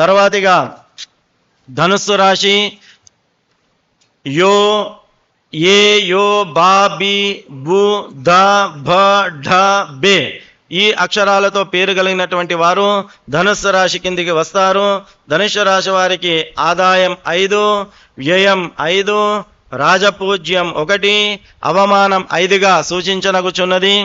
తర్వాతిగా ధనుస్సు రాశి యో ఏ యో బా బి బు ద భ ఢ బే. ఈ అక్షరాలతో పేరు కలిగినటువంటి వారు ధనుస్సు రాశి కిందికి వస్తారు. ధనుస్సు రాశి వారికి ఆదాయం ఐదు వ్యయం ఐదు రాజపూజ్యం ఒకటి అవమానం ఐదుగా సూచించనగుచున్నది.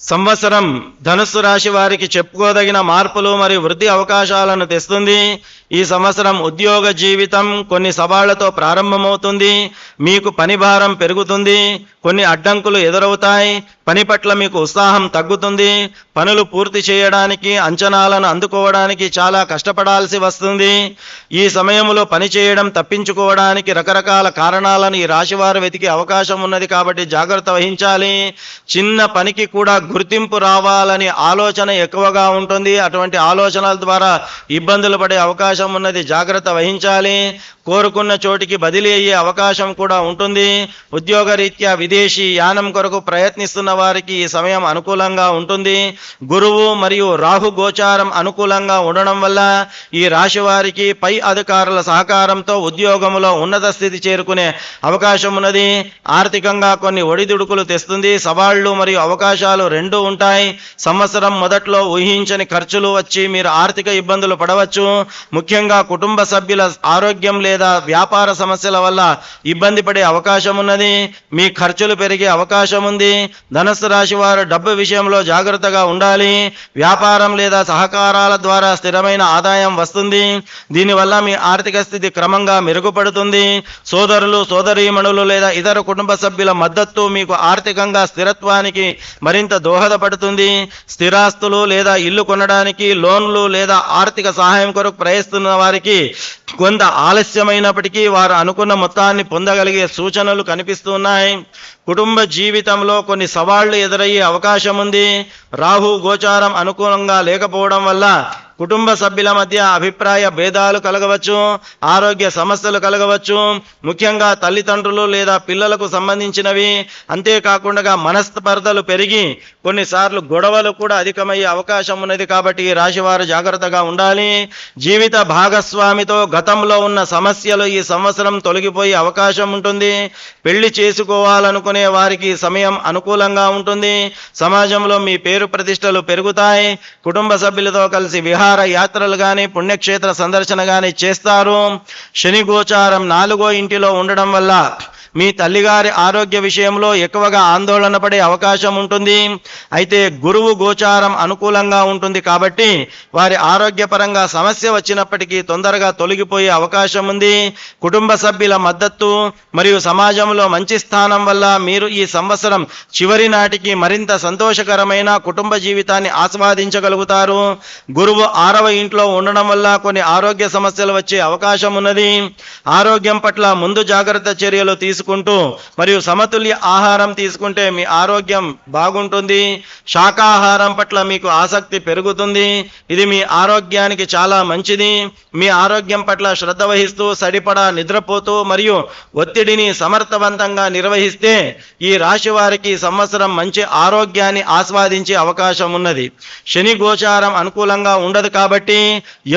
సంవత్సరం ధనుస్సు రాశి వారికి చెప్పుకోదగిన మార్పులు మరియు వృద్ధి అవకాశాలను తెస్తుంది. ఈ సంవత్సరం ఉద్యోగ జీవితం కొన్ని సవాళ్ళతో ప్రారంభమవుతుంది. మీకు పని భారం పెరుగుతుంది. కొన్ని అడ్డంకులు ఎదురవుతాయి. పని పట్ల మీకు ఉత్సాహం తగ్గుతుంది. పనులు పూర్తి చేయడానికి అంచనాలను అందుకోవడానికి చాలా కష్టపడాల్సి వస్తుంది. ఈ సమయంలో పని చేయడం తప్పించుకోవడానికి రకరకాల కారణాలను ఈ రాశివారు వెతికే అవకాశం ఉన్నది కాబట్టి జాగ్రత్త వహించాలి. చిన్న పనికి కూడా గుర్తింపు రావాలని ఆలోచన ఎక్కువగా ఉంటుంది. అటువంటి ఆలోచనల ద్వారా ఇబ్బందులు పడే అవకాశం ఉన్నది. జాగ్రత్త వహించాలి. కోరుకున్న చోటికి బదిలీ అయ్యే అవకాశం కూడా ఉంటుంది. ఉద్యోగరీత్యా విదేశీ యానం కొరకు ప్రయత్నిస్తున్న వారికి ఈ సమయం అనుకూలంగా ఉంటుంది. గురువు మరియు రాహు గోచారం అనుకూలంగా ఉండడం వల్ల ఈ రాశి వారికి పై అధికారుల సహకారంతో ఉద్యోగంలో ఉన్నత స్థితి చేరుకునే అవకాశం ఉన్నది. ఆర్థికంగా కొన్ని ఒడిదుడుకులు తెస్తుంది. సవాళ్ళు మరియు అవకాశాలు రెండు ఉంటాయి. సంవత్సరం మొదట్లో ఊహించని ఖర్చులు వచ్చి మీరు ఆర్థిక ఇబ్బందులు పడవచ్చు. ముఖ్యంగా కుటుంబ సభ్యుల ఆరోగ్యం లేదా వ్యాపార సమస్యల వల్ల ఇబ్బంది పడే అవకాశం ఉన్నది. మీ ఖర్చులు పెరిగే అవకాశం ఉంది. ధనస్సు రాశి వారు డబ్బు విషయంలో జాగ్రత్తగా ఉండాలి. వ్యాపారం లేదా సహకారాల ద్వారా స్థిరమైన ఆదాయం వస్తుంది. దీనివల్ల మీ ఆర్థిక స్థితి క్రమంగా మెరుగుపడుతుంది. సోదరులు సోదరీమణులు లేదా ఇతర కుటుంబ సభ్యుల మద్దతు మీకు ఆర్థికంగా స్థిరత్వానికి మరింత దోహదపడుతుంది. స్థిరాస్తులు లేదా ఇల్లు కొనడానికి లోన్లు లేదా ఆర్థిక సహాయం కొరకు ప్రయత్నిస్తున్న వారికి కొంత ఆలస్యమైనప్పటికీ వారు అనుకున్న మొత్తాన్ని పొందగలిగే సూచనలు కనిపిస్తున్నాయి. కుటుంబ జీవితంలో కొన్ని సవాళ్ళు ఎదురయ్యే అవకాశం ఉంది రాహు గోచారం అనుకూలంగా లేకపోవడం వల్ల కుటుంబ సభ్యుల మధ్య అభిప్రాయ భేదాలు కలగవచ్చు ఆరోగ్య సమస్యలు కలగవచ్చు. ముఖ్యంగా తల్లిదండ్రులు లేదా పిల్లలకు సంబంధించినవి. అంతేకాకుండా మనస్పర్ధలు పెరిగి కొన్నిసార్లు గొడవలు కూడా అధికమయ్యే అవకాశం ఉన్నది కాబట్టి ఈ రాశివారు జాగ్రత్తగా ఉండాలి. జీవిత భాగస్వామితో గతంలో ఉన్న సమస్యలు ఈ సంవత్సరం తొలగిపోయే అవకాశం ఉంటుంది. పెళ్ళి చేసుకోవాలనుకునే వారికి సమయం అనుకూలంగా ఉంటుంది. సమాజంలో మీ పేరు ప్రతిష్టలు పెరుగుతాయి. కుటుంబ సభ్యులతో కలిసి విహార యాత్రలు కానీ పుణ్యక్షేత్ర సందర్శన కానీ చేస్తారు. శని గోచారం నాలుగో ఇంటిలో ఉండడం వల్ల మీ తల్లిగారి ఆరోగ్య విషయంలో ఎక్కువగా ఆందోళన పడే అవకాశం ఉంటుంది. అయితే గురువు గోచారం అనుకూలంగా ఉంటుంది కాబట్టి వారి ఆరోగ్యపరంగా సమస్య వచ్చినప్పటికీ తొందరగా తొలగిపోయే అవకాశం ఉంది. కుటుంబ సభ్యుల మద్దతు మరియు సమాజంలో మంచి స్థానం వల్ల మీరు ఈ సంవత్సరం చివరి నాటికి మరింత సంతోషకరమైన కుటుంబ జీవితాన్ని ఆస్వాదించగలుగుతారు. గురువు ఆరవ ఇంట్లో ఉండడం వల్ల కొన్ని ఆరోగ్య సమస్యలు వచ్చే అవకాశం ఉన్నది. ఆరోగ్యం పట్ల ముందు జాగ్రత్త చర్యలు తీసుకు తీసుకుంటూ మరియు సమతుల్య ఆహారం తీసుకుంటే మీ ఆరోగ్యం బాగుంటుంది. శాకాహారం పట్ల మీకు ఆసక్తి పెరుగుతుంది. ఇది మీ ఆరోగ్యానికి చాలా మంచిది. మీ ఆరోగ్యం పట్ల శ్రద్ధ వహిస్తూ సరిపడా నిద్రపోతూ మరియు ఒత్తిడిని సమర్థవంతంగా నిర్వహిస్తే ఈ రాశి వారికి సంవత్సరం మంచి ఆరోగ్యాన్ని ఆస్వాదించే అవకాశం ఉన్నది. శని గోచారం అనుకూలంగా ఉండదు కాబట్టి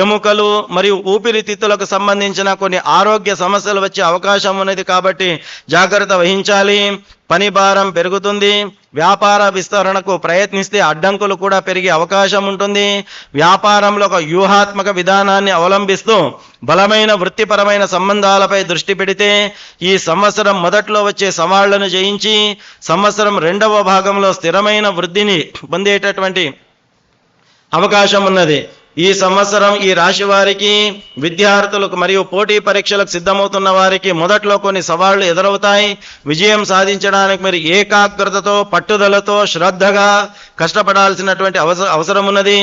ఎముకలు మరియు ఊపిరితిత్తులకు సంబంధించిన కొన్ని ఆరోగ్య సమస్యలు వచ్చే అవకాశం ఉన్నది కాబట్టి జాగ్రత్త వహించాలి. పని భారం పెరుగుతుంది. వ్యాపార విస్తరణకు ప్రయత్నిస్తే అడ్డంకులు కూడా పెరిగే అవకాశం ఉంటుంది. వ్యాపారంలో ఒక వ్యూహాత్మక విధానాన్ని అవలంబిస్తూ బలమైన వృత్తిపరమైన సంబంధాలపై దృష్టి పెడితే ఈ సంవత్సరం మొదట్లో వచ్చే సవాళ్ళను జయించి సంవత్సరం రెండవ భాగంలో స్థిరమైన వృద్ధిని పొందేటటువంటి అవకాశం ఉన్నది. ఈ సంవత్సరం ఈ రాశి వారికి విద్యార్థులకు మరియు పోటీ పరీక్షలకు సిద్ధమవుతున్న వారికి మొదట్లో కొన్ని సవాళ్ళు ఎదురవుతాయి. విజయం సాధించడానికి మీరు ఏకాగ్రతతో పట్టుదలతో శ్రద్ధగా కష్టపడాల్సినటువంటి అవసరం అవసరం ఉన్నది.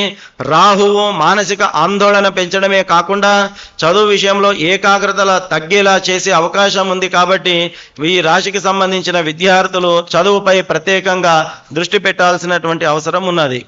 రాహువు మానసిక ఆందోళన పెంచడమే కాకుండా చదువు విషయంలో ఏకాగ్రతల తగ్గేలా చేసే అవకాశం ఉంది కాబట్టి ఈ రాశికి సంబంధించిన విద్యార్థులు చదువుపై ప్రత్యేకంగా దృష్టి పెట్టాల్సినటువంటి అవసరం ఉన్నది.